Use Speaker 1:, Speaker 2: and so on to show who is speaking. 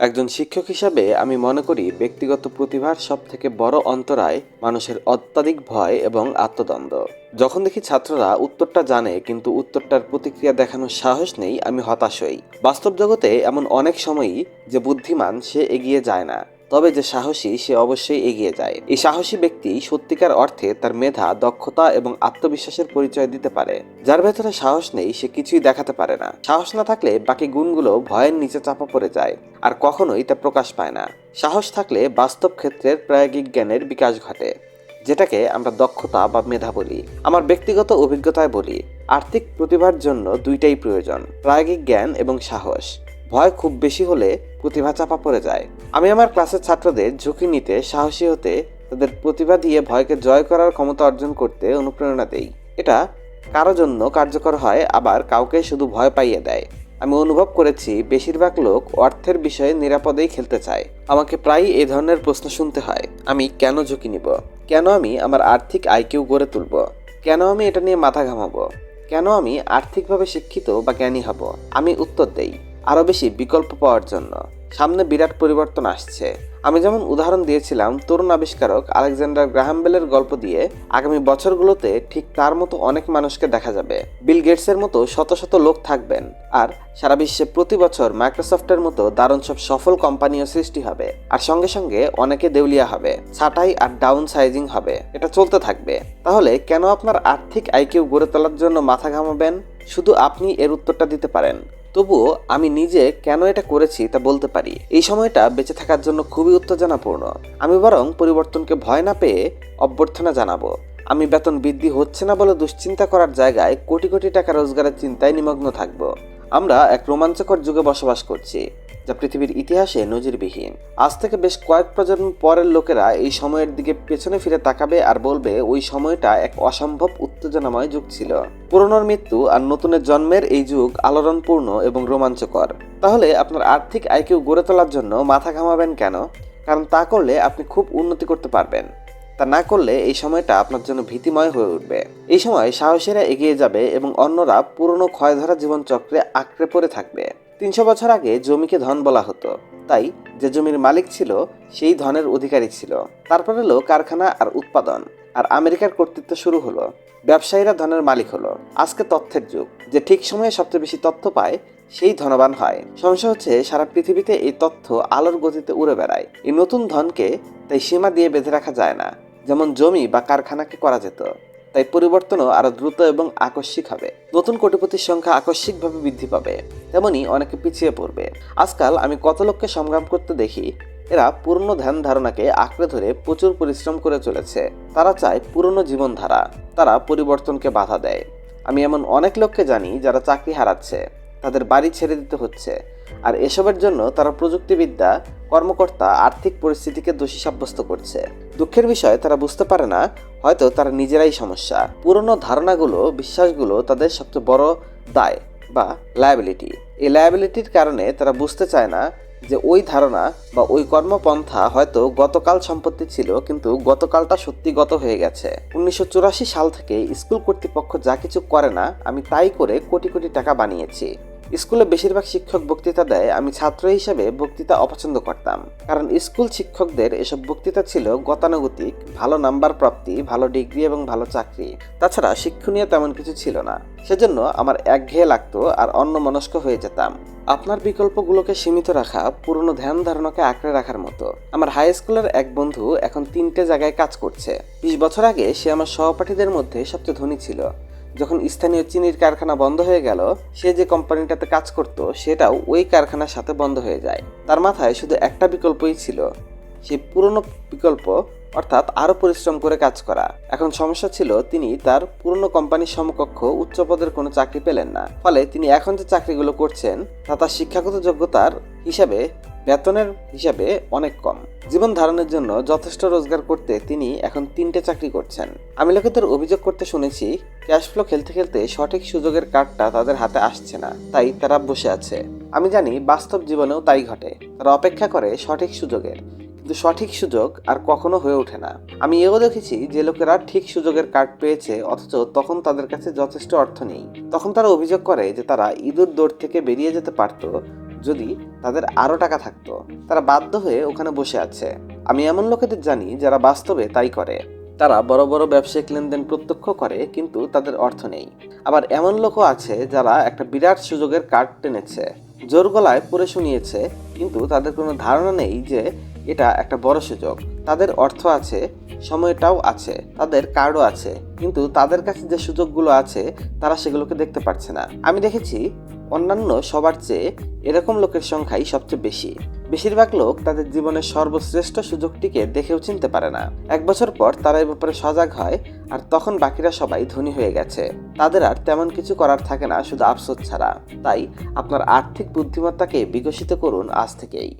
Speaker 1: একজন শিক্ষক হিসাবে আমি মনে করি ব্যক্তিগত প্রতিভার সব থেকে বড় অন্তরায় মানুষের অত্যাধিক ভয় এবং আত্মদ্বন্দ্ব। যখন দেখি ছাত্ররা উত্তরটা জানে কিন্তু উত্তরটার প্রতিক্রিয়া দেখানোর সাহস নেই, আমি হতাশ হই। বাস্তব জগতে এমন অনেক সময়ই যে বুদ্ধিমান সে এগিয়ে যায় না। তবে যে সাহসী, সে অবশ্যই এগিয়ে যায়। এই সাহসী ব্যক্তি সত্যিকার অর্থে তার মেধা, দক্ষতা এবং আত্মবিশ্বাসের পরিচয় দিতে পারে। যার ভেতরে সাহস নেই, সে কিছুই দেখাতে পারে না। সাহস না থাকলে বাকি গুণগুলো ভয়ের নিচে চাপা পড়ে যায়, আর কখনোই তা প্রকাশ পায় না। সাহস থাকলে বাস্তব ক্ষেত্রের প্রায়োগিক জ্ঞানের বিকাশ ঘটে, যেটাকে আমরা দক্ষতা বা মেধা বলি। আমার ব্যক্তিগত অভিজ্ঞতায় বলি, আর্থিক প্রতিভার জন্য দুইটাই প্রয়োজন, প্রায়োগিক জ্ঞান এবং সাহস। ভয় খুব বেশি হলে প্রতিভা চাপা পড়ে যায়। আমি আমার ক্লাসের ছাত্রদের ঝুঁকি নিতে সাহসী হতে তাদের প্রতিভা দিয়ে ভয়কে জয় করার ক্ষমতা অর্জন করতে অনুপ্রেরণা দেই। এটা কারও জন্য কার্যকর হয়, আবার কাউকে শুধু ভয় পাইয়ে দেয়। আমি অনুভব করেছি বেশিরভাগ লোক অর্থের বিষয়ে নিরাপদেই খেলতে চায়। আমাকে প্রায়ই এ ধরনের প্রশ্ন শুনতে হয়, আমি কেন ঝুঁকি নিব? কেন আমি আমার আর্থিক আয়কেও গড়ে তুলব? কেন আমি এটা নিয়ে মাথা ঘামাবো? কেন আমি আর্থিকভাবে শিক্ষিত বা জ্ঞানী হব? আমি উত্তর দেই। আরও বেশি বিকল্প পাওয়ার জন্য। সামনে বিরাট পরিবর্তন আসছে। আমি যেমন উদাহরণ দিয়েছিলাম, তরুণ আবিষ্কারক আলেকজান্ডার গ্রাহাম বেলের গল্প দিয়ে আগামী বছরগুলোতে ঠিক তার মতো অনেক মানুষকে দেখা যাবে। বিল গেটসের মতো শত শত লোক থাকবেন। আর সারা বিশ্বে প্রতি বছর মাইক্রোসফটের মতো দারুণ সব সফল কোম্পানিও সৃষ্টি হবে। আর সঙ্গে সঙ্গে অনেকে দেউলিয়া হবে। ছাটাই আর ডাউন সাইজিং হবে। এটা চলতে থাকবে। তাহলে কেন আপনার আর্থিক আয়কেও গড়ে তোলার জন্য মাথা ঘামাবেন? শুধু আপনি এর উত্তরটা দিতে পারেন। তবুও আমি নিজে কেন এটা করেছি তা বলতে পারি। এই সময়টা বেঁচে থাকার জন্য খুবই উত্তেজনাপূর্ণ। আমি বরং পরিবর্তনকে ভয় না পেয়ে অভ্যর্থনা জানাব। আমি বেতন বৃদ্ধি হচ্ছে না বলে দুশ্চিন্তা করার জায়গায় কোটি কোটি টাকা রোজগারের চিন্তায় নিমগ্ন থাকব। আমরা এক রোমাঞ্চকর যুগে বসবাস করছি, যা পৃথিবীর ইতিহাসে নজিরবিহীন। আজ থেকে বেশ কয়েক প্রজন্ম পরের লোকেরা এই সময়ের দিকে পেছনে ফিরে তাকাবে আর বলবে, ওই সময়টা এক অসম্ভব উত্তেজনাময় যুগ ছিল। পুরনোর মৃত্যু আর নতুনের জন্মের এই যুগ আলোড়নপূর্ণ এবং রোমাঞ্চকর। তাহলে আপনার আর্থিক আয়কেও গড়ে তোলার জন্য মাথা ঘামাবেন কেন? কারণ তা করলে আপনি খুব উন্নতি করতে পারবেন। তা না করলে এই সময়টা আপনার জন্য ভীতিময় হয়ে উঠবে। এই সময় সাহসীরা এগিয়ে যাবে এবং অন্যরা পুরনো ক্ষয়ধরা জীবনচক্রে আঁকড়ে পড়ে থাকবে। তিনশো বছর আগে জমিকে ধন বলা হতো। তাই যে জমির মালিক ছিল, সেই ধনের অধিকারী ছিল। তারপর এলো কারখানা আর উৎপাদন, আর আমেরিকার কর্তৃত্ব শুরু হলো। ব্যবসায়ীরা ধনের মালিক হলো। আজকে তথ্যের যুগ। যে ঠিক সময়ে সবচেয়ে বেশি তথ্য পায়, সেই ধনবান হয়। সমস্যা হচ্ছে, সারা পৃথিবীতে এই তথ্য আলোর গতিতে উড়ে বেড়ায়। এই নতুন ধনকে তাই সীমা দিয়ে বেঁধে রাখা যায় না। যেমন জমি বা কারখানাকে করা যেত, তাই পরিবর্তনও আরও দ্রুত এবং আকস্মিক হবে। নতুন কোটিপতির সংখ্যা আকস্মিকভাবে বৃদ্ধি পাবে, তেমনি অনেকে পিছিয়ে পড়বে। আজকাল আমি কত লোককে সংগ্রাম করতে দেখি, এরা পুরনো ধ্যান ধারণাকে আঁকড়ে ধরে প্রচুর পরিশ্রম করে চলেছে। তারা চায় পুরনো জীবনধারা, তারা পরিবর্তনকে বাধা দেয়। আমি এমন অনেক লোককে জানি যারা চাকরি হারাচ্ছে, তাদের বাড়ি ছেড়ে দিতে হচ্ছে আর এসবের জন্য তারা প্রযুক্তিবিদ্যা, কর্মকর্তা, আর্থিক পরিস্থিতিকে দোষী সাব্যস্ত করছে। দুঃখের বিষয়, তারা বুঝতে পারে না, হয়তো তারা নিজেরাই সমস্যা। পুরনো ধারণাগুলো, বিশ্বাসগুলো তাদের সবচেয়ে বড় দায় বা লায়াবিলিটি এই লায়াবিলিটির কারণে তারা বুঝতে চায় না যে ওই ধারণা বা ওই কর্মপন্থা হয়তো গতকাল সম্পত্তি ছিল, কিন্তু গতকালটা সত্যি গত হয়ে গেছে। উনিশশো চুরাশি সাল থেকে স্কুল কর্তৃপক্ষ যা কিছু করে না, আমি তাই করে কোটি কোটি টাকা বানিয়েছি। স্কুলে বেশিরভাগ শিক্ষক বক্তৃতা দেয়, আমি ছাত্র হিসেবে বক্তৃতা অপছন্দ করতাম। কারণ স্কুল শিক্ষকদের এসব বক্তৃতা ছিল গতানুগতিক, ভালো নাম্বার প্রাপ্তি, ভালো ডিগ্রি এবং ভালো চাকরি। তাছাড়া শিক্ষণীয় তেমন কিছু ছিল না। সেজন্য আমার একঘেয়ে লাগতো আর অন্য মনস্ক হয়ে যেতাম। আপনার বিকল্পগুলোকে সীমিত রাখা, পুরনো ধ্যান ধারণাকে আঁকড়ে রাখার মতো। আমার হাই স্কুলের এক বন্ধু এখন তিনটে জায়গায় কাজ করছে। বিশ বছর আগে সে আমার সহপাঠীদের মধ্যে সবচেয়ে ধনী ছিল। যখন স্থানীয় চিনির কারখানা বন্ধ হয়ে গেল, সে যে কোম্পানিটাতে কাজ করত, সেটাও ওই কারখানার সাথে বন্ধ হয়ে যায়। তার মাথায় শুধু একটা বিকল্পই ছিল সেই পুরনো বিকল্প, অর্থাৎ আরও পরিশ্রম করে কাজ করা। এখন সমস্যা ছিল, তিনি তার পুরনো কোম্পানির সমকক্ষ উচ্চ পদের কোনো চাকরি পেলেন না। ফলে তিনি এখন যে চাকরিগুলো করছেন, তা তার শিক্ষাগত যোগ্যতার হিসাবে বেতনের হিসাবে অনেক কম। জীবন ধারণের জন্য যথেষ্ট রোজগার করতে তিনি এখন তিনটে চাকরি করছেন। আমি লোকেদের অভিযোগ করতে শুনেছি, ক্যাশ ফ্লো খেলতে খেলতে সঠিক সুযোগের কার্ডটা তাদের হাতে আসছে না, তাই তারা বসে আছে। আমি জানি বাস্তব জীবনেও তাই ঘটে, তারা অপেক্ষা করে সঠিক সুযোগের, কিন্তু সঠিক সুযোগ আর কখনো হয়ে ওঠে না। আমি এও দেখেছি যে লোকেরা ঠিক সুযোগের কার্ড পেয়েছে, অথচ তখন তাদের কাছে যথেষ্ট অর্থ নেই। তখন তারা অভিযোগ করে যে তারা ইঁদুর দৌড় থেকে বেরিয়ে যেতে পারত যদি তাদের আরও টাকা থাকতো, তারা বাধ্য হয়ে ওখানে বসে আছে। আমি এমন লোকেদের জানি যারা বাস্তবে তাই করে। তারা বড় বড় ব্যবসায়িক লেনদেন প্রত্যক্ষ করে, কিন্তু তাদের অর্থ নেই। আবার এমন লোকও আছে যারা একটা বিরাট সুযোগের কার্ড টেনেছে, জোর গলায় পড়ে শুনিয়েছে, কিন্তু তাদের কোনো ধারণা নেই যে এটা একটা বড় সুযোগ। তাদের অর্থ আছে, সময়টাও আছে, তাদের কার্ডও আছে, কিন্তু তাদের কাছে যে সুযোগগুলো আছে, তারা সেগুলোকে দেখতে পারছে না। আমি দেখেছি অন্যান্য সবার চেয়ে এরকম লোকের সংখ্যাই সবচেয়ে বেশি। বেশিরভাগ লোক তাদের জীবনের সর্বশ্রেষ্ঠ সুযোগটিকে দেখেও চিনতে পারে না। এক বছর পর তারা এ ব্যাপারে সজাগ হয়, আর তখন বাকিরা সবাই ধনী হয়ে গেছে। তাদের আর তেমন কিছু করার থাকে না, শুধু আফসোস ছাড়া। তাই আপনার আর্থিক বুদ্ধিমত্তাকে বিকশিত করুন আজ থেকেই।